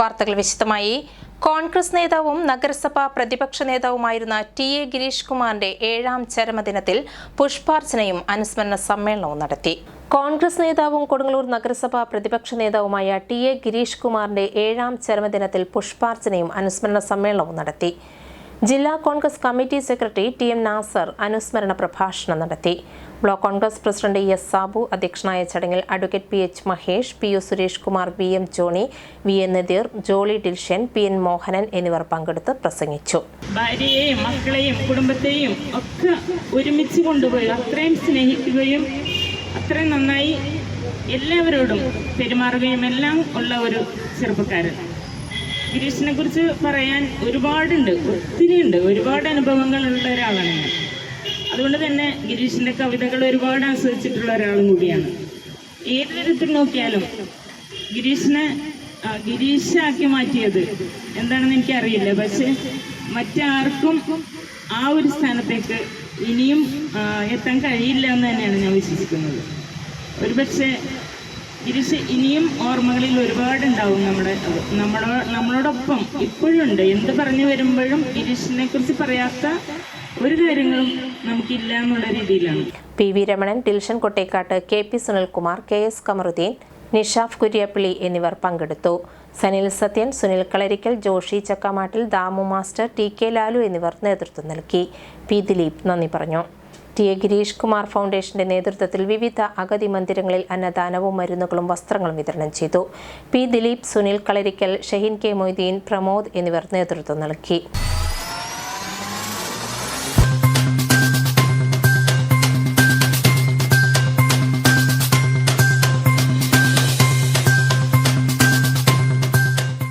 വാർത്തകൾ വിശദമായി. കോൺഗ്രസ് നേതാവും നഗരസഭാ പ്രതിപക്ഷ നേതാവുമായിരുന്ന ടി എ ഗിരീഷ് കുമാറിന്റെ ഏഴാം ചരമദിനത്തിൽ പുഷ്പാർച്ചനയും അനുസ്മരണ സമ്മേളനവും നടത്തി. കോൺഗ്രസ് നേതാവും കൊടുങ്ങല്ലൂർ നഗരസഭാ പ്രതിപക്ഷ നേതാവുമായ ടി എ ഗിരീഷ് കുമാറിന്റെ ഏഴാം ചരമദിനത്തിൽ പുഷ്പാർച്ചനയും അനുസ്മരണ സമ്മേളനവും നടത്തി. ജില്ലാ Congress committee secretary T M Nasar അനുസ്മരണ പ്രഭാഷണം നടത്തി. Block Congress president S Sabu അധ്യക്ഷനായ ചടങ്ങിൽ advocate P H Mahesh P O Suresh Kumar V M Johny V A Nadeer Jolly Dilshan P N Mohanan എന്നിവർ പങ്കെടുത്ത് പ്രസംഗിച്ചു. ഭാര്യയെയും മക്കളെയും കുടുംബത്തെയും ഒക്കെ ഒരുമിച്ച് കൊണ്ടുപോയി അത്രയും സ്നേഹിക്കുകയും അത്രയും നന്നായി എല്ലാവരോടും പെരുമാറുകയും എല്ലാം ഉള്ള ഒരു ചെറുപ്പക്കാരൻ. ഗിരീഷിനെ കുറിച്ച് പറയാൻ ഒരുപാടുണ്ട് ഒത്തിരി ഉണ്ട് ഒരുപാട് അനുഭവങ്ങളുള്ള ഒരാളാണ് ഞാൻ. അതുകൊണ്ട് തന്നെ ഗിരീഷിന്റെ കവിതകൾ ഒരുപാട് ആസ്വദിച്ചിട്ടുള്ള ഒരാളും കൂടിയാണ്. ഏത് തരത്തിൽ നോക്കിയാലും ഗിരീഷിനെ ഗിരീഷാക്കി മാറ്റിയത് എന്താണെന്ന് എനിക്കറിയില്ല. പക്ഷെ മറ്റാർക്കും ആ ഒരു സ്ഥാനത്തേക്ക് ഇനിയും എത്താൻ കഴിയില്ല എന്ന് തന്നെയാണ് ഞാൻ വിശ്വസിക്കുന്നത്. ഒരുപക്ഷെ ഗിരീഷ് ഇനിയും ഓർമ്മകളിൽ ഒരുപാടുണ്ടാവും നമ്മുടെ നമ്മളോ നമ്മളോടൊപ്പം ഇപ്പോഴും ഉണ്ട് എന്ത് പറഞ്ഞു വരുമ്പോഴും ഇരിശിനെ കുറിച്ച് പറയാത്ത ഒരു കാര്യങ്ങളും നമുക്കില്ല എന്നുള്ള രീതിയിലാണ്. P V Ramanan Dilshan Kottekkatt K P Sunilkumar K S Kamaruddin Nishaf Kuriyappally എന്നിവർ പങ്കെടുത്തു. Sanil Sathyan Sunil Kalarikkal Joshi Chakkamattil Damu master T K Lalu എന്നിവർ നേതൃത്വം നൽകി. പി ദിലീപ് നന്ദി പറഞ്ഞു. ടി എ ഗിരീഷ് കുമാർ ഫൗണ്ടേഷന്റെ നേതൃത്വത്തിൽ വിവിധ അഗതി മന്ദിരങ്ങളിൽ അന്നദാനവും മരുന്നുകളും വസ്ത്രങ്ങളും വിതരണം ചെയ്തു. പി ദിലീപ് സുനിൽ കളരിക്കൽ ഷഹീൻ കെ മൊയ്തീൻ പ്രമോദ് എന്നിവർ നേതൃത്വം നൽകി.